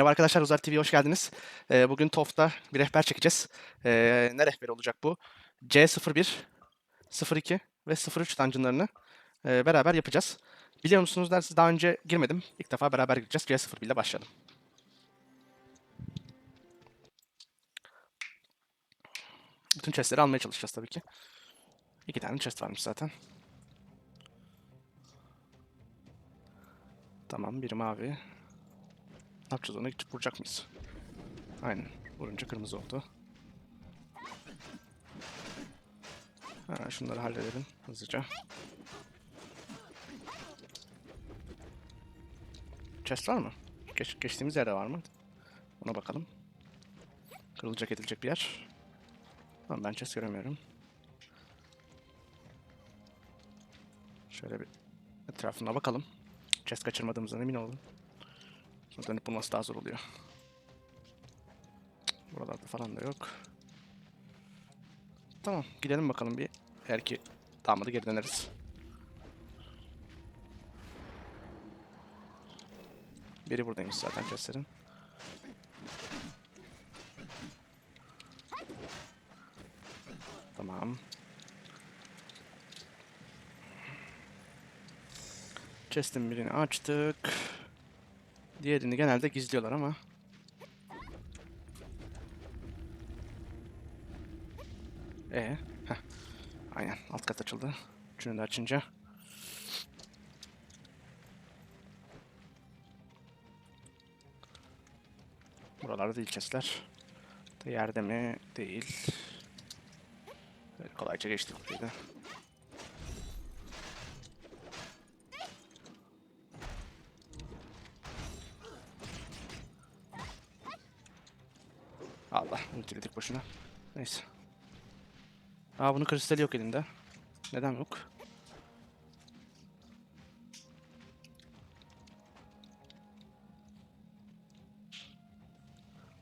Merhaba arkadaşlar, Uzar TV'ye hoş geldiniz. Ee, bugün TOF'ta bir rehber çekeceğiz. Ee, ne rehberi olacak bu? C01, 02 ve 03 dungeonlarını e, beraber yapacağız. Biliyor musunuz dersiz daha önce girmedim. İlk defa beraber gireceğiz. C01 ile başlayalım. Bütün chestleri almaya çalışacağız tabii ki. İki tane chest varmış zaten. Tamam, biri mavi. Ne yapacağız onu? Gidip vuracak mıyız? Aynen. Vurunca kırmızı oldu. Ha, şunları halledelim hızlıca. Chest var mı? Geç, geçtiğimiz yerde var mı? Ona bakalım. Kırılacak edilecek bir yer. Tamam ben chest göremiyorum. Şöyle bir etrafına bakalım. Chest kaçırmadığımızdan emin olun. Dönüp bulması daha zor oluyor. Buralarda falan da yok. Tamam gidelim bakalım bir. Eğer ki damadı geri döneriz. Biri buradaymış zaten chestlerin. Tamam. Chest'in birini açtık. Diğerini genelde gizliyorlar ama. Ee, heh. Aynen alt kat açıldı. Üçünü de açınca. Buralarda değil chestler. Yerde mi? Değil. Böyle kolayca geçtik burayı da. Boşuna. Neyse. Aa bunun kristali yok elinde. Neden yok?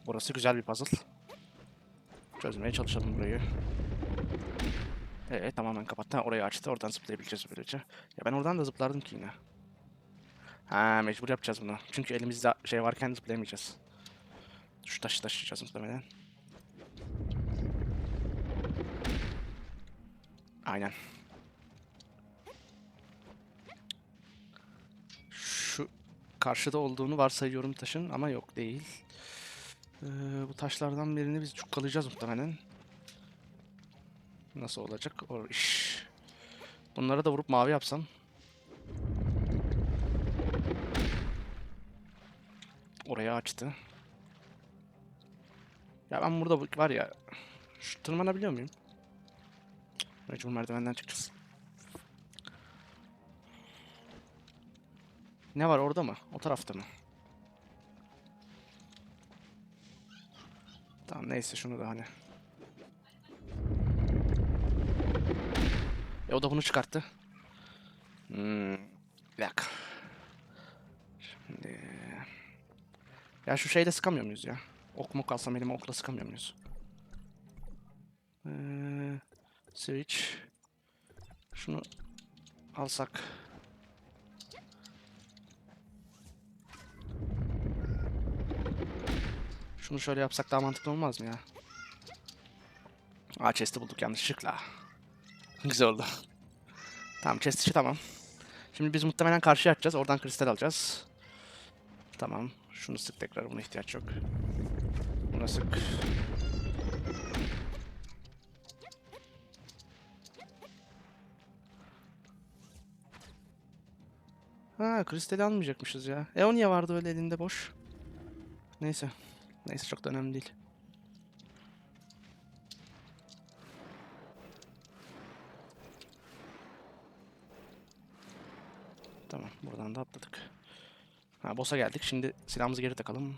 Burası güzel bir puzzle. Çözmeye çalışalım burayı. Evet tamamen kapattı. Orayı açtı. Oradan zıplayabileceğiz böylece. Ya ben oradan da zıplardım ki yine. Ha mecbur yapacağız bunu. Çünkü elimizde şey varken zıplayamayacağız. Şu taşı taşıyacağız muhtemelen. Aynen. Şu karşıda olduğunu varsayıyorum taşın ama yok değil. Ee, bu taşlardan birini biz çukkalayacağız muhtemelen. Nasıl olacak o iş? Bunları da vurup mavi yapsam. Orayı açtı. Ya ben burada bu- var ya şu tırmanabiliyor muyum? Mecbur merdivenden çıkacağız. Ne var orada mı? O tarafta mı? Tamam neyse şunu da hani. E o da bunu çıkarttı. Hmm, bir. Şimdi... Ya şu şeyle sıkamıyor muyuz ya? Ok mu kalsam elime okla sıkamıyor muyuz? Ee, switch. Şunu alsak. Şunu şöyle yapsak daha mantıklı olmaz mı ya? Aa chest'i bulduk yanlışlıkla. Güzel oldu. Tamam chest işi tamam. Şimdi biz muhtemelen karşıya açacağız. Oradan kristal alacağız. Tamam. Şunu sık tekrar. Buna ihtiyaç yok. Buna sık. Ha kristali almayacakmışız ya. E o niye vardı öyle elinde boş? Neyse. Neyse çok da önemli değil. Tamam buradan da atladık. Ha boss'a geldik. Şimdi silahımızı geri takalım.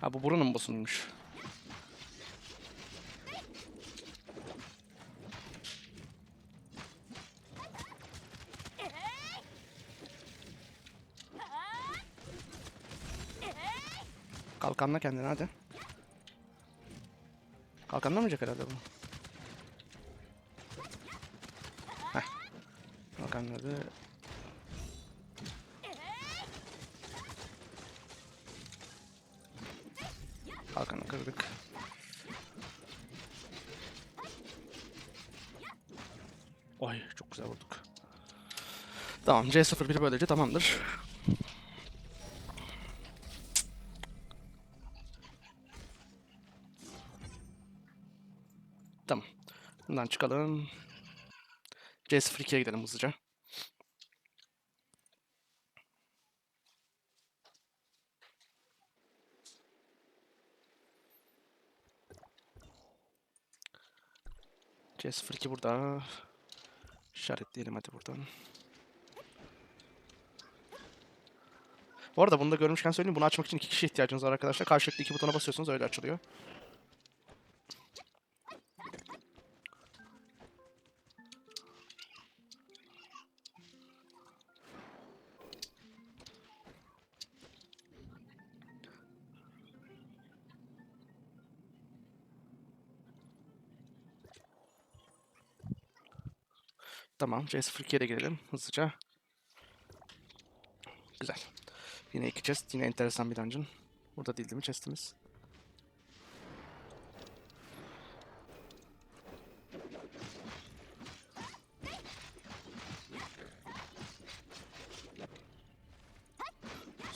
Ha bu buranın boss'unmuş. Kalkanla kendini hadi. Kalkanlamayacak herhalde bu. Kalkan nerede? Kalkanı kırdık. Oy çok güzel vurduk. Tamam C01 böylece tamamdır. Bundan çıkalım. C02'ye gidelim hızlıca. C02 burada. İşaretleyelim hadi buradan. Bu arada bunu da görmüşken söyleyeyim. Bunu açmak için iki kişi ihtiyacınız var arkadaşlar. Karşılıklı iki butona basıyorsunuz öyle açılıyor. Tamam C02'ye de girelim hızlıca. Güzel. Yine iki chest. Yine enteresan bir dungeon. Burada değil değil mi chestimiz?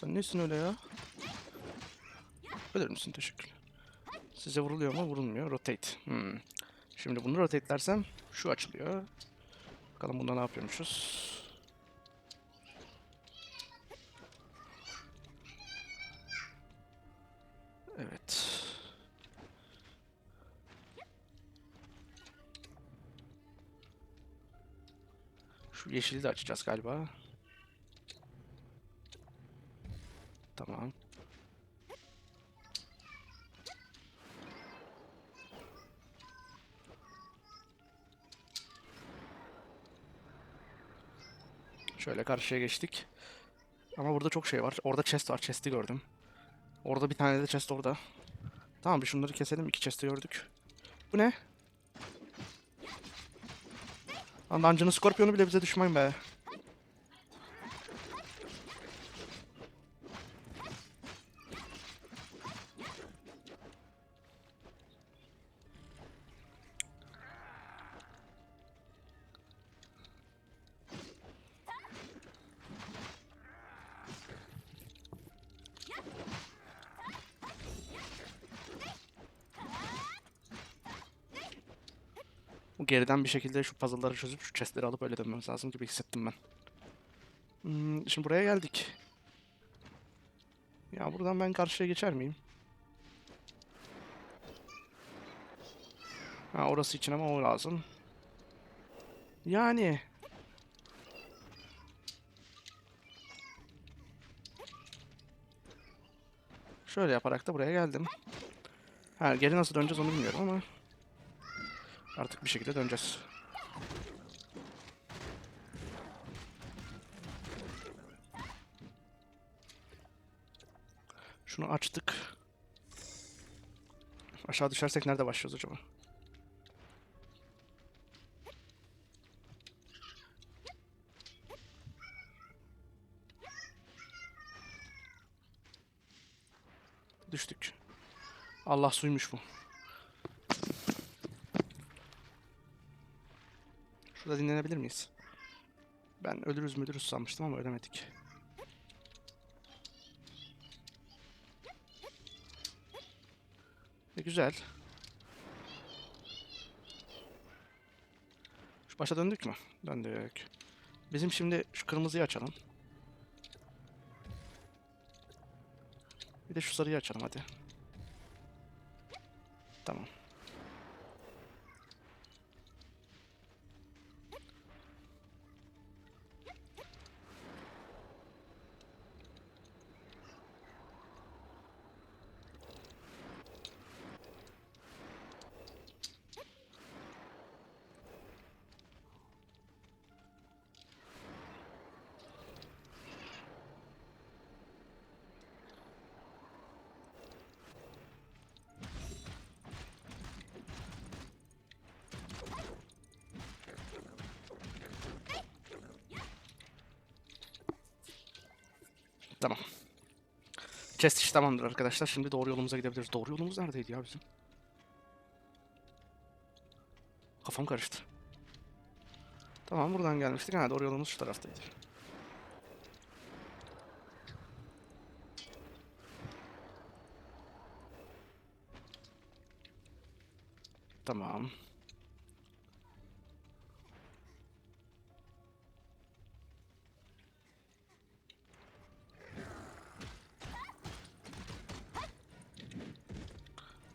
Sen nesin öyle ya? Ölür müsün? Teşekkürler. Size vuruluyor mu? Vurulmuyor. Rotate. Hmm. Şimdi bunu rotatelersem şu açılıyor. Bakalım bunda ne yapıyormuşuz. Evet. Şu yeşili de açacağız galiba. Şöyle karşıya geçtik. Ama burada çok şey var. Orada chest var. Chest'i gördüm. Orada bir tane de chest orada. Tamam bir şunları keselim. İki chest'i gördük. Bu ne? Lan Dungeon'ın Scorpion'u bile bize düşman be. Bu geriden bir şekilde şu puzzle'ları çözüp şu chest'leri alıp öyle dönmemiz lazım gibi hissettim ben. Hmm, şimdi buraya geldik. Ya buradan ben karşıya geçer miyim? Ha orası için ama o lazım. Yani. Şöyle yaparak da buraya geldim. Ha geri nasıl döneceğiz onu bilmiyorum ama. Artık bir şekilde döneceğiz. Şunu açtık. Aşağı düşersek nerede başlıyoruz acaba? Düştük. Allah suymuş bu. Şurada dinlenebilir miyiz? Ben ölürüz müdürüz sanmıştım ama ölemedik. E, güzel. Şu başa döndük mü? Döndük. Bizim şimdi şu kırmızıyı açalım. Bir de şu sarıyı açalım hadi. Tamam. Tamam. Chest iş tamamdır arkadaşlar. Şimdi doğru yolumuza gidebiliriz. Doğru yolumuz neredeydi ya bizim? Kafam karıştı. Tamam buradan gelmiştik. Ha doğru yolumuz şu taraftaydı. Tamam.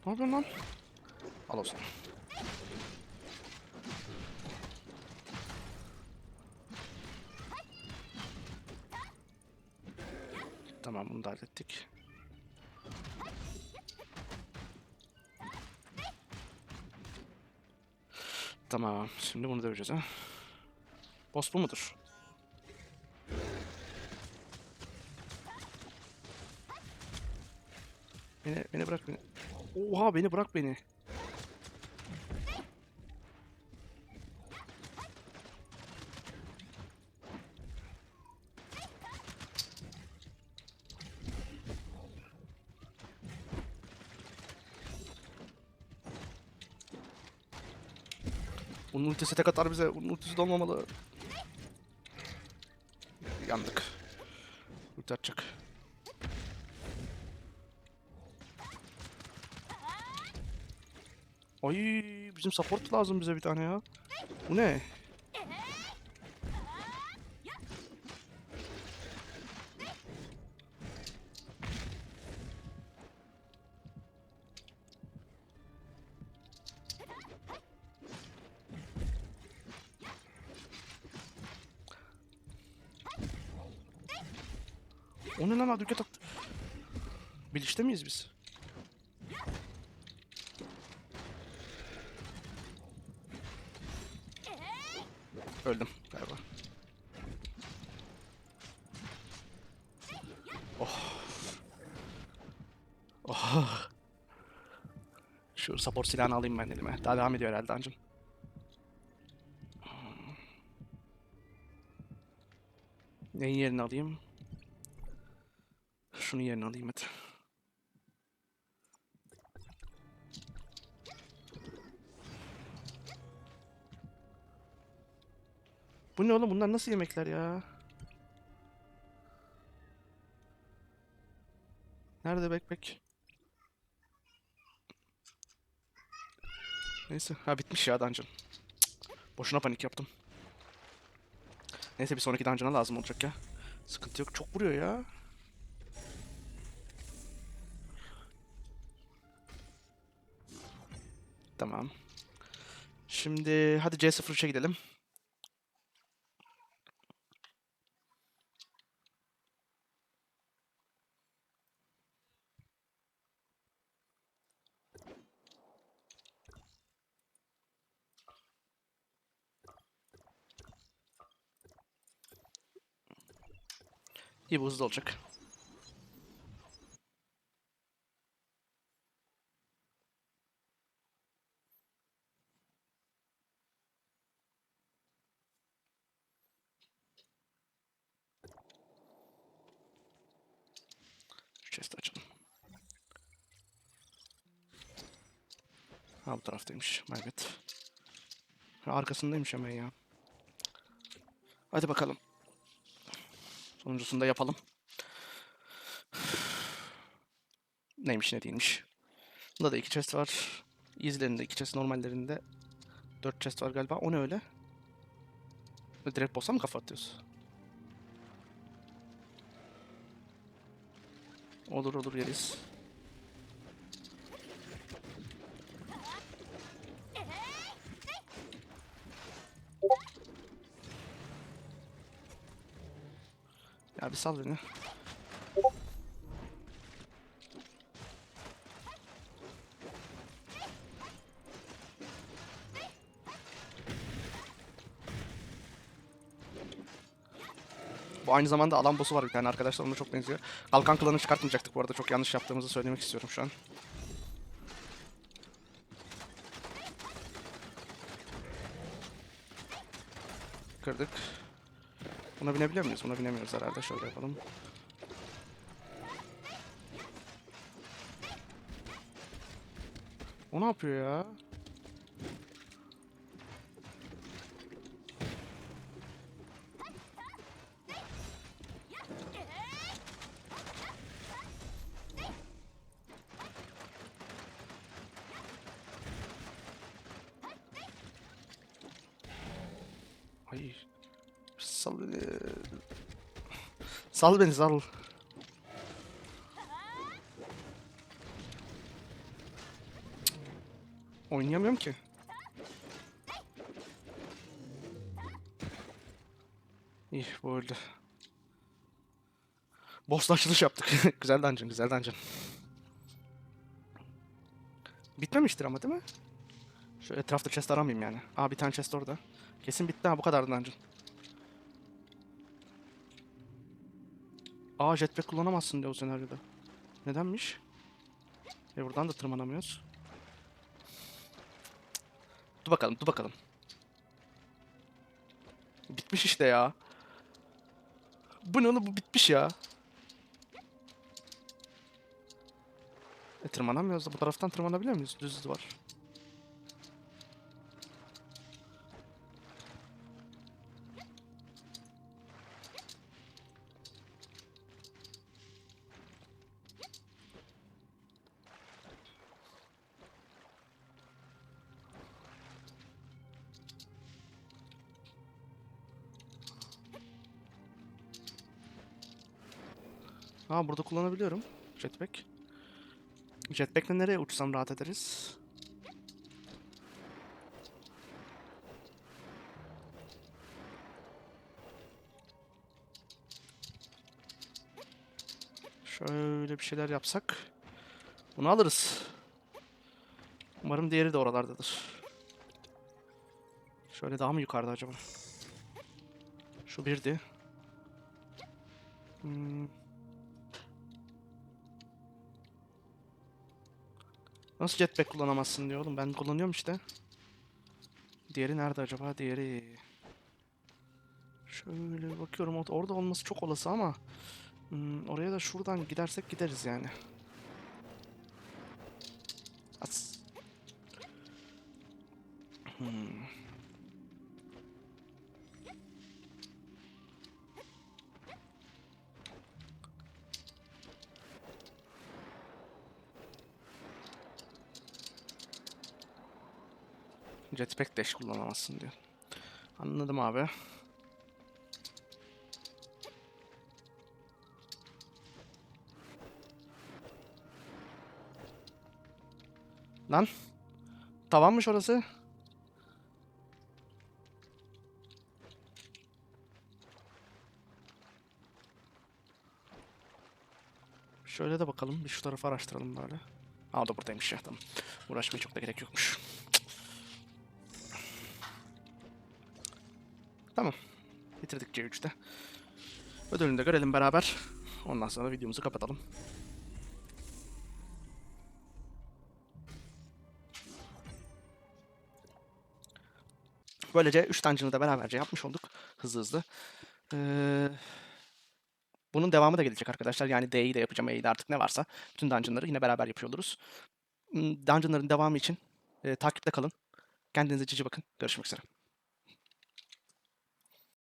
Ne yapıyorsun lan? Al o zaman. Tamam bunu da hallettik. Tamam. Şimdi bunu döveceğiz ha. Boss bu mudur? Oha beni bırak beni. Bunun ultisi tek atar bize. Bunun ultisi de olmamalı. Yandık. Ulti atacak. Ay bizim support lazım bize bir tane ya. Bu ne? O ne lan adüket attı. Bilişte miyiz biz? Öldüm galiba. Oh. Oh. Şu support silahını alayım ben elime. Daha devam ediyor herhalde ancım. Neyin yerini alayım? Şunu yerine alayım Bu ne oğlum? Bunlar nasıl yemekler ya? Nerede backpack? Neyse. Ha bitmiş ya dungeon. Boşuna panik yaptım. Neyse bir sonraki dungeon'a lazım olacak ya. Sıkıntı yok. Çok vuruyor ya. Tamam. Şimdi hadi C03'e gidelim. İyi bu hızlı olacak. Şu chest'i açalım. Ha bu taraftaymış. Ha, arkasındaymış hemen ya. Hadi bakalım. Sonuncusunu da yapalım. Neymiş ne değilmiş. Bunda da iki chest var. Easy'lerinde iki chest, normallerinde dört chest var galiba. O ne öyle? Direkt boss'a mı kafa atıyoruz? Olur olur yeriz. Ya bir sal beni. Bu aynı zamanda alan boss'u var bir tane arkadaşlar ona çok benziyor. Kalkan klanı çıkartmayacaktık bu arada çok yanlış yaptığımızı söylemek istiyorum şu an. Kırdık. Buna binebiliyor muyuz? Buna binemiyoruz herhalde. Şöyle yapalım. O ne yapıyor ya? Hayır. Sal beni. Sal beni sal. Oynayamıyorum ki. İyi bu öldü. Boss'la açılış yaptık. güzel dungeon, güzel dungeon. Bitmemiştir ama değil mi? Şu etrafta chest aramayayım yani. Aa bir tane chest orada. Kesin bitti ha bu kadar dungeon. Aa jetpack kullanamazsın diyor o senaryoda. Nedenmiş? E buradan da tırmanamıyoruz. Dur bakalım, dur bakalım. Bitmiş işte ya. Bu ne oğlum bu bitmiş ya. E tırmanamıyoruz da bu taraftan tırmanabiliyor muyuz? Düz var. Aa burada kullanabiliyorum. Jetpack. Jetpack'le nereye uçsam rahat ederiz? Şöyle bir şeyler yapsak. Bunu alırız. Umarım diğeri de oralardadır. Şöyle daha mı yukarıda acaba? Şu birdi. Hmm. Nasıl jetpack kullanamazsın diyor oğlum. Ben kullanıyorum işte. Diğeri nerede acaba? Diğeri. Şöyle bakıyorum. Or- Orada olması çok olası ama. hmm, oraya da şuradan gidersek gideriz yani. As. Hmm. Jetpack dash kullanamazsın diyor. Anladım abi. Lan. Tavanmış orası. Şöyle de bakalım. Bir şu tarafı araştıralım böyle. Aa da buradaymış ya tamam. Uğraşmaya çok da gerek yokmuş. Tamam. Bitirdik C3'te. Ödülünü de görelim beraber. Ondan sonra videomuzu kapatalım. Böylece 3 dungeon'ı da beraberce yapmış olduk. Hızlı hızlı. Ee, bunun devamı da gelecek arkadaşlar. Yani D'yi de yapacağım, E'yi de artık ne varsa. Bütün dungeon'ları yine beraber yapıyor oluruz. Hmm, Dungeon'ların devamı için e, takipte kalın. Kendinize cici bakın. Görüşmek üzere.